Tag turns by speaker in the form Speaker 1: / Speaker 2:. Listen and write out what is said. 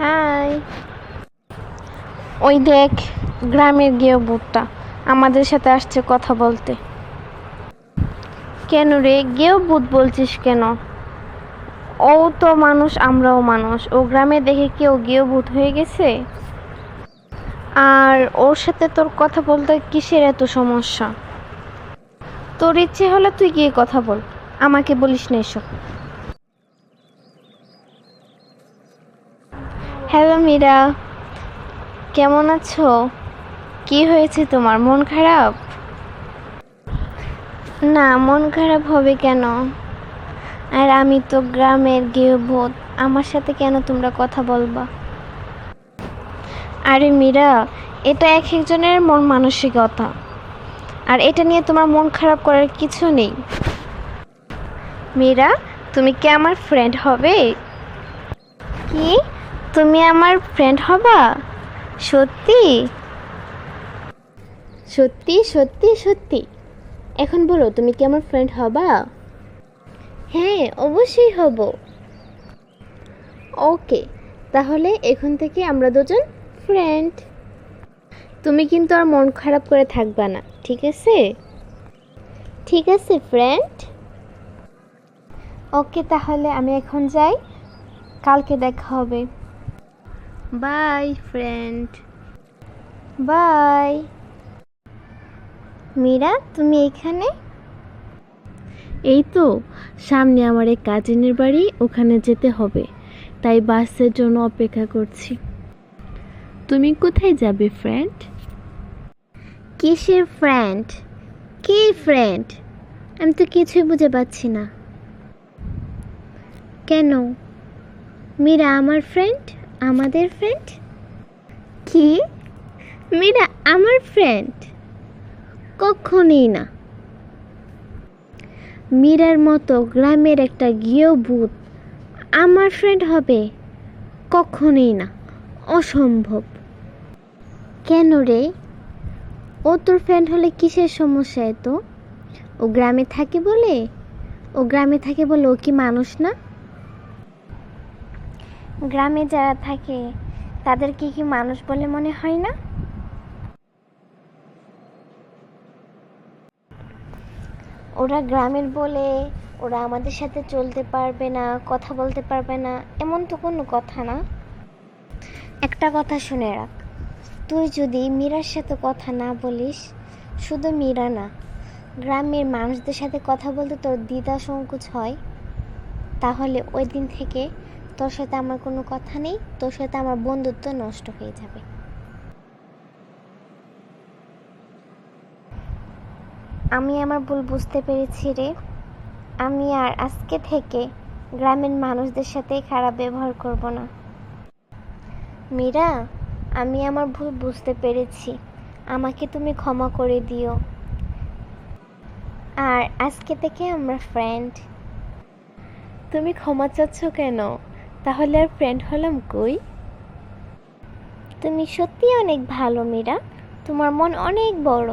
Speaker 1: High. ওই দেখ, গ্রামের গিয়ে বুটটা। আমাদের সাথে আসছে কথা বলতে। কেন রে? গেও ভূত বলছিস কেন? ও তো মানুষ, আমরাও মানুষ। ও গ্রামে দেখে কেউ গেও ভূত হয়ে গেছে? আর ওর সাথে তোর কথা বলতে কিসের এত সমস্যা? তোর ইচ্ছে হলে তুই গিয়ে কথা বল। আমাকে বলিস না এসব। হ্যালো মীরা। কেমন আছো? কি হয়েছে তোমার? মন খারাপ? না, মন খারাপ হবে কেন? আর আমি তো গ্রামের গৃহবোধ। আমার সাথে কেন তোমরা কথা বলবা? আরে মীরা, এটা এক একজনের মন মানসিকতা। আর এটা নিয়ে তোমার মন খারাপ করার কিছু নেই। মীরা, তুমি কি আমার ফ্রেন্ড হবে? কি? তুমি আমার ফ্রেন্ড হবা? সত্যি? সত্যি সত্যি সত্যি। এখন বলো, তুমি কি আমার ফ্রেন্ড হবা? হ্যাঁ অবশ্যই হব। ওকে, তাহলে এখন থেকে আমরা দুজন ফ্রেন্ড তুমি কিন্তু আর মন খারাপ করে থাকবা না, ঠিক আছে? ঠিক আছে ফ্রেন্ড ওকে, তাহলে আমি এখন যাই। কালকে দেখা হবে। বাই ফ্রেন্ড বাই মীরা তুমি এখানে?
Speaker 2: এই তো সামনে আমার এক কাজিনের বাড়ি ওখানে যেতে হবে। তাই বাসের জন্য অপেক্ষা করছি। তুমি কোথায় যাবে ফ্রেন্ড
Speaker 1: কিসের ফ্রেন্ড কি ফ্রেন্ড আমি তো কিছুই বুঝে পাচ্ছি না। কেন? মীরা আমার ফ্রেন্ড আমাদের ফ্রেন্ড কি? মীরা, আমার ফ্রেন্ড কখনই না। মীরার মতো গ্রামের একটা গৃহভূত আমার ফ্রেন্ড হবে কখনই না। অসম্ভব। কেন রে? ও তোর ফ্রেন্ড হলে কিসের সমস্যা এত ও গ্রামে থাকে বলে? ও গ্রামে থাকে বলে ও কি মানুষ না? গ্রামে যারা থাকে, তাদের কি কি মানুষ বলে মনে হয় না? ওরা গ্রামের বলে, ওরা আমাদের সাথে চলতে পারবে না, কথা বলতে পারবে না, এমন তো কোনো কথা না। একটা কথা শুনে রাখ, তুই যদি মীরার সাথে কথা না বলিস, শুধু মীরা না, গ্রামের মানুষদের সাথে কথা বলতে তোর দ্বিধা সংকোচ হয়, তাহলে ওই দিন থেকে তোর সাথে আমার কোনো কথা নেই, তোর সাথে আমার বন্ধুত্ব নষ্ট হয়ে যাবে। আমি আমার ভুল বুঝতে পেরেছি রে। আমি আর আজকে থেকে গ্রামের মানুষদের সাথে খারাপ ব্যবহার করব না। মীরা, আমি আমার ভুল বুঝতে পেরেছি। আমাকে তুমি ক্ষমা করে দিও। আর আজকে থেকে আমরা ফ্রেন্ড
Speaker 2: তুমি ক্ষমা চাচ্ছ কেন? তাহলে আর ফ্রেন্ড হলাম কই?
Speaker 1: তুমি সত্যি অনেক ভালো মেয়েরা তোমার মন অনেক বড়।